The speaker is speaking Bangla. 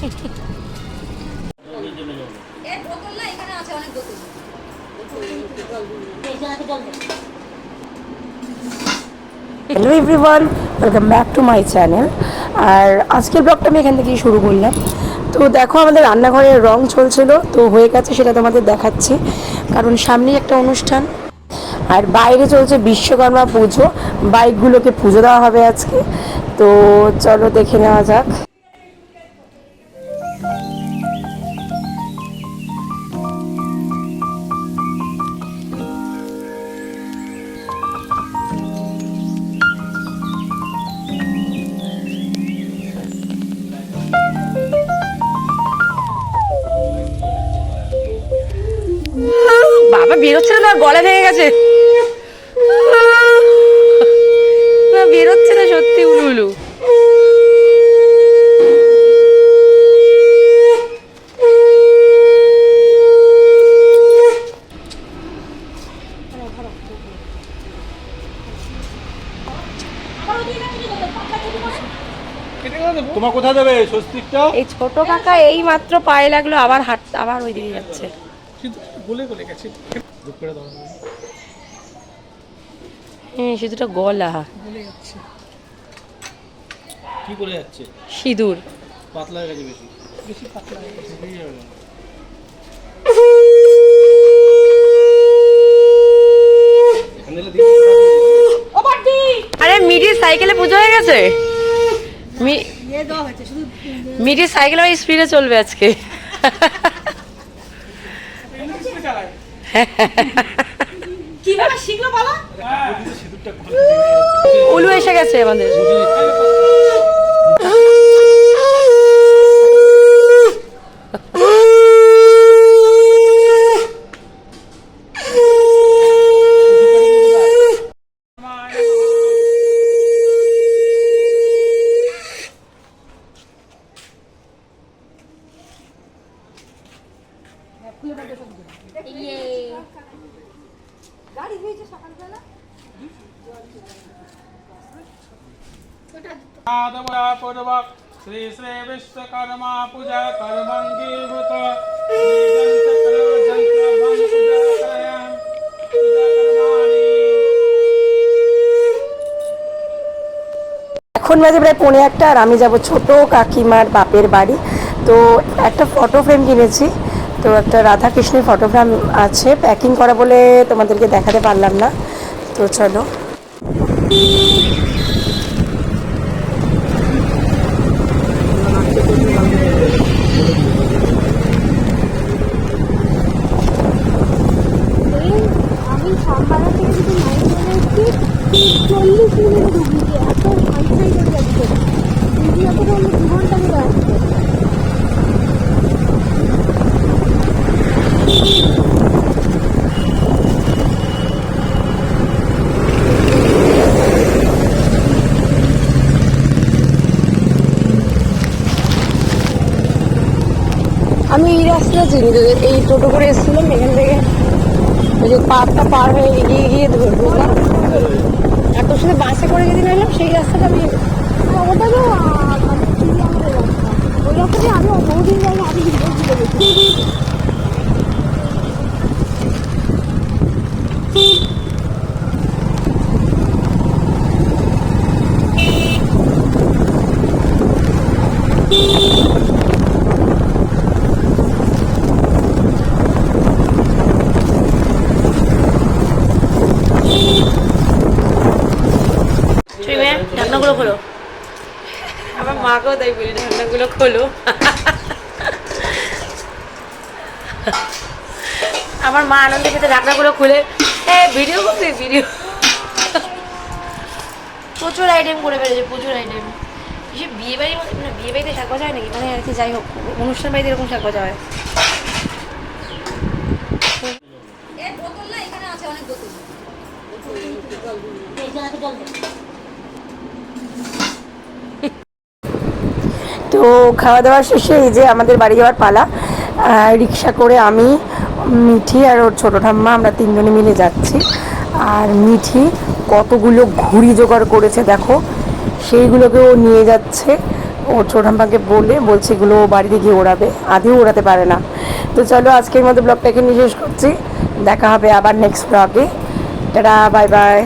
Hello everyone welcome back to my channel আর আজকের ব্লগটা আমি এখান থেকেই শুরু করলাম। তো দেখো আমাদের রান্নাঘরের রং চলছিল, তো হয়ে গেছে সেটা তোমাদের দেখাচ্ছি। কারণ সামনেই একটা অনুষ্ঠান। আর বাইরে চলছে বিশ্বকর্মা পুজো, বাইকগুলোকে পুজো দেওয়া হবে আজকে। তো চলো দেখে নেওয়া যাক। বাবা বেরোচ্ছে না গলা ভেঙে গেছে। না বেরোচ্ছে না সত্যি উলু উলু তোমার কোথায় দেবে স্বস্তিকটা? এই ছোট কাকা এই মাত্র পায়ে লাগল আবার হাট আবার ওই দিকে যাচ্ছে। বলে বলে গেছে। বুক করে দাও। হ্যাঁ শুধুটা গলা। বলে যাচ্ছে। কি করে যাচ্ছে? সিঁদুর। পাতলা হয়ে গেছে বেশি। বেশি পাতলা হয়ে? আরে মিডির সাইকেলে পুজো হয়ে গেছে? মিডির সাইকেলে ওই স্পিডে চলবে আজকে। কীভাবে শিখলো বলো? উলু এসে গেছে আমাদের। पूर्वक श्री श्री विश्वकर्मा पूजा कर्मंगीभूत श्री जंत्र पूजा करयाम पूजा कर्माणि এখন বাজে প্রায় পৌনে একটা আর আমি যাব ছোট কাকিমার বাপের বাড়ি তো একটা ফটো ফ্রেম কিনেছি তো একটা রাধা কৃষ্ণের ফটো ফ্রেম আছে প্যাকিং করা বলে তোমাদেরকে দেখাতে পারলাম না তো চলো এই কিন্তু এই টোটো করে এসেছিলাম, এখান থেকে ওই যে পাহাড়টা পার হয়ে এগিয়ে গিয়ে না আর তোর সাথে বাসে করে যেদিন এলাম, সেই রাস্তাটা আমি ওটা তো মানে ওই রাস্তাতে আমি বহুদিন যাই আমি ভিডিও তুলে গেছি ট্রিমে ঢাকনাগুলো খোলো আমার মাকেও তাই বলি ঢাকনাগুলো খোলো। আমার মা আনন্দের সাথে ঢাকনাগুলো খুলে ভিডিও করবি ভিডিও প্রচুর আইটেম করে ফেলেছে, প্রচুর আইটেম বিয়ে বাড়ি মানে বিয়ে বাড়িতে শাক ভাজা হয় নাকি মানে আর কি, যাই হোক, অনুষ্ঠান বাড়িতে এরকম শাক ভাজা হয়। এখানে আছে, অনেক তো খাওয়া দাওয়া শেষে এই যে আমাদের বাড়ি যাওয়ার পালা রিক্সা করে আমি, মিঠি আর ওর ছোটো ঠাম্মা আমরা তিনজনে মিলে যাচ্ছি। আর মিঠি কতগুলো ঘুড়ি জোগাড় করেছে দেখো, সেইগুলোকে ও নিয়ে যাচ্ছে। ওর ছোটাম্পাকে বলে, বলছে এগুলো ও বাড়িতে গিয়ে ওড়াবে আধিও ওড়াতে পারে না। তো চলো আজকের মতো ব্লগটা এখানে শেষ করছি। দেখা হবে আবার নেক্সট ব্লগে টাটা বাই বাই